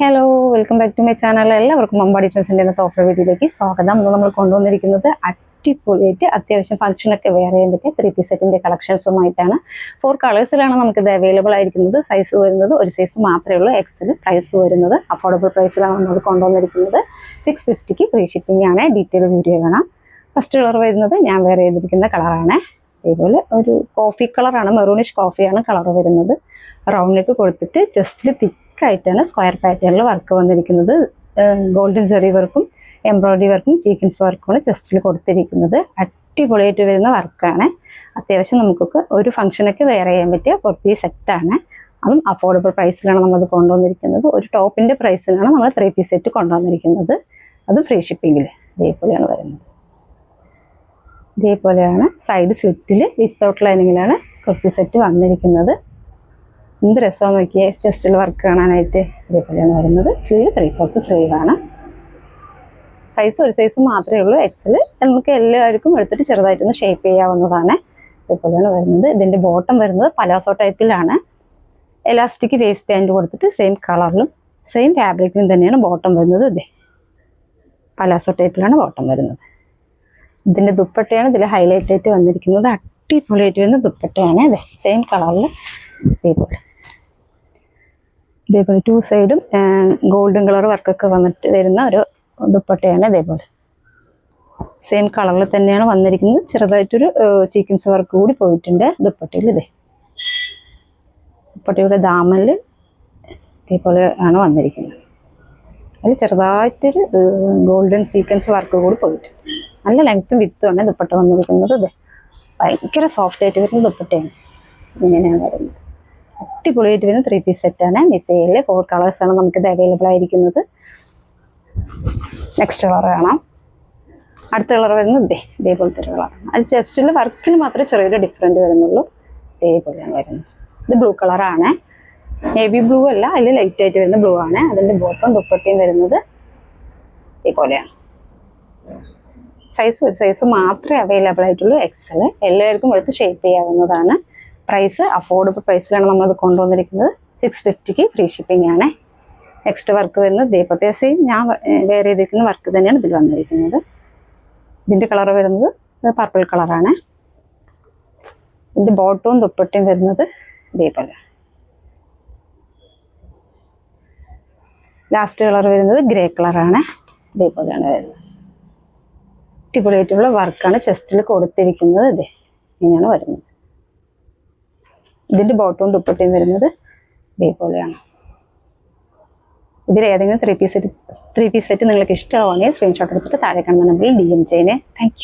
Hello welcome back to my channel എല്ലാവർക്കും അമ്പാടി ട്രെൻസിന്റെ ഇന്നത്തെ offer വീഡിയോയിലേക്ക് സ്വാഗതം. ഇന്ന് നമ്മൾ കൊണ്ടുവന്നിരിക്കുന്നത് അടിപൊളിയായിട്ട് അത്യാവശ്യം ഫംഗ്ഷനൊക്കെ വേറെ പറ്റിയ ത്രീ പീസ് സെറ്റിന്റെ കളക്ഷൻസുമായിട്ടാണ് ഫോർ കളേഴ്സിലാണ് നമുക്കിത് അവൈലബിൾ ആയിരിക്കുന്നത്. സൈസ് വരുന്നത് ഒരു സൈസ് മാത്രമേ ഉള്ളൂ. എക്സൽ പ്രൈസ് വരുന്നത്. അഫോർഡബിൾ പ്രൈസിലാണ് നമ്മൾ കൊണ്ടുവന്നിരിക്കുന്നത്. സിക്സ് ഫിഫ്റ്റിക്ക് ഫ്രീ ഷിപ്പിംഗ് ആണ്. ഡീറ്റെയിൽ വീഡിയോ കാണാം. ഫസ്റ്റ് കളർ വരുന്നത് ഞാൻ വേറെ ചെയ്തിരിക്കുന്ന കളറാണ് അതേപോലെ ഒരു കോഫി കളറാണ് മെറൂണിഷ് കോഫിയാണ് കളർ വരുന്നത്. റൗണ്ട് നെക്ക് കൊടുത്തിട്ട് ജസ്റ്റ് തിക്കായിട്ടാണ് സ്ക്വയർ പാറ്റേണിൽ വർക്ക് വന്നിരിക്കുന്നത്. ഗോൾഡൻ ജെറി വർക്കും എംബ്രോയിഡറി വർക്കും ചീക്കൻസ് വർക്കുമാണ് ചെസ്റ്റിൽ കൊടുത്തിരിക്കുന്നത്. അടിപൊളിയായിട്ട് വരുന്ന വർക്കാണ്. അത്യാവശ്യം നമുക്കൊക്കെ ഒരു ഫംഗ്ഷനൊക്കെ വെയർ ചെയ്യാൻ പറ്റിയ കുറച്ച് സെറ്റാണ്. അതും അഫോർഡബിൾ പ്രൈസിലാണ് നമ്മൾ കൊണ്ടുവന്നിരിക്കുന്നത്. ഒരു ടോപ്പിന്റെ പ്രൈസിലാണ് നമ്മൾ ത്രീ പീസ് സെറ്റ് കൊണ്ടുവന്നിരിക്കുന്നത്. അത് ഫ്രീ ഷിപ്പിങ്ങിൽ ഇതേപോലെയാണ് വരുന്നത്. ഇതേപോലെയാണ് സൈഡ് സ്ലിറ്റിൽ വിത്തൗട്ട് ലൈനിങ്ങിലാണ് കുർത്തി സെറ്റ് വന്നിരിക്കുന്നത്. എന്ത് രസമാണ് നോക്കിയേ? ചെസ്റ്റിൽ വർക്ക് കാണാനായിട്ട് ഇതേപോലെയാണ് വരുന്നത്. സ്ലീവ് ത്രീ ഫോർത്ത് സ്ലീവ് ആണ്. സൈസ് ഒരു സൈസ് മാത്രമേ ഉള്ളൂ. എക്സിൽ നമുക്ക് എല്ലാവർക്കും എടുത്തിട്ട് ചെറുതായിട്ടൊന്ന് ഷേപ്പ് ചെയ്യാവുന്നതാണ്. ഇതേപോലെയാണ് വരുന്നത്. ഇതിന്റെ ബോട്ടം വരുന്നത് പലാസോ ടൈപ്പിലാണ് എലാസ്റ്റിക് വേസ്റ്റ് പാന്റ് കൊടുത്തിട്ട് സെയിം കളറിലും സെയിം ഫാബ്രിക്കിലും തന്നെയാണ് ബോട്ടം വരുന്നത്. ഇതേ പലാസോ ടൈപ്പിലാണ് ബോട്ടം വരുന്നത്. ഇതിന്റെ ദുപ്പട്ടയാണ് ഇതിൽ ഹൈലൈറ്റ് ആയിട്ട് വന്നിരിക്കുന്നത്. അടിപൊളിയായിട്ട് വരുന്ന ദുപ്പട്ടയാണ്. അതെ സെയിം കളറിൽ ഇതേപോലെ. ഇതേപോലെ ടു സൈഡും ഗോൾഡൻ കളർ വർക്കൊക്കെ വന്നിട്ട് വരുന്ന ഒരു ദുപ്പട്ടയാണ് ഇതേപോലെ. സെയിം കളറിൽ തന്നെയാണ് വന്നിരിക്കുന്നത്. ചെറുതായിട്ടൊരു സീക്വൻസ് വർക്ക് കൂടി പോയിട്ടുണ്ട് ദുപ്പട്ടയിൽ ഇതേ. ദുപ്പട്ടയുടെ ദാമനിൽ ഇതേപോലെ ആണ് വന്നിരിക്കുന്നത്. അതിൽ ചെറുതായിട്ടൊരു ഗോൾഡൻ സീക്വൻസ് വർക്ക് കൂടി പോയിട്ട് നല്ല ലെങ്ത്തും വിത്തുമാണ് ദുപ്പട്ട വന്നിരിക്കുന്നത് ഇതേ. ഭയങ്കര സോഫ്റ്റ് ആയിട്ട് വരുന്ന ദുപ്പട്ടയാണ്. ഇങ്ങനെയാണ് വരുന്നത്. അടിപൊളിയായിട്ട് വരുന്ന ത്രീ പീസ് സെറ്റാണ് മിസൈലിൽ ഫോർ കളേഴ്സാണ് നമുക്കിത് അവൈലബിൾ ആയിരിക്കുന്നത്. നെക്സ്റ്റ് കളർ കാണാം. അടുത്ത കളർ വരുന്നത് ഇതേ ഇതേപോലത്തെ ഒരു കളറാണ് അത് ജസ്റ്റിൽ വർക്കിന് മാത്രമേ ചെറിയൊരു ഡിഫറെന്റ് വരുന്നുള്ളൂ. ഇതേപോലെയാണ് വരുന്നത്. ഇത് ബ്ലൂ കളറാണ് നേവി ബ്ലൂ അല്ല അതിൽ ലൈറ്റ് ആയിട്ട് വരുന്ന ബ്ലൂ ആണ്. അതിന്റെ ബോട്ടം ദുപ്പട്ടയും വരുന്നത് ഇതേപോലെയാണ്. സൈസ് ഒരു സൈസ് മാത്രമേ അവൈലബിൾ ആയിട്ടുള്ളൂ എക്സൽ എല്ലാവർക്കും എടുത്ത് ഷേപ്പ് ചെയ്യാവുന്നതാണ്. പ്രൈസ് അഫോർഡബിൾ പ്രൈസിലാണ് നമ്മളത് കൊണ്ടുവന്നിരിക്കുന്നത്. സിക്സ് ഫിഫ്റ്റിക്ക് ഫ്രീ ഷിപ്പിംഗ് ആണ്. നെക്സ്റ്റ് വർക്ക് വരുന്നത് ദീപത്തെ സെയിം ഞാൻ വേറെ ചെയ്തിരിക്കുന്ന വർക്ക് തന്നെയാണ് ഇതിൽ വന്നിരിക്കുന്നത്. ഇതിന്റെ കളർ വരുന്നത് പർപ്പിൾ കളറാണ് ഇതിന്റെ ബോട്ടവും ദുപ്പട്ടയും വരുന്നത് ഇതേപോലെ ലാസ്റ്റ് കളർ വരുന്നത് ഗ്രേ കളറാണ് ഇതേപോലെയാണ് വരുന്നത്. അടിപൊളിയായിട്ടുള്ള വർക്കാണ് ചെസ്റ്റിൽ കൊടുത്തിരിക്കുന്നത് ഇതേ. ഇങ്ങനെയാണ് വരുന്നത്. ഇതിന്റെ ബോട്ടവും ദുപ്പട്ടയും വരുന്നത് ഇതേപോലെയാണ്. ഇതിൽ ഏതെങ്കിലും three piece set three piece set നിങ്ങൾക്ക് ഇഷ്ടമാണെങ്കിൽ സ്ക്രീൻഷോട്ട് എടുത്തിട്ട് താഴെ കാണുന്ന നമ്പറിൽ ഡി എം ചെയ്യുന്നേ താങ്ക്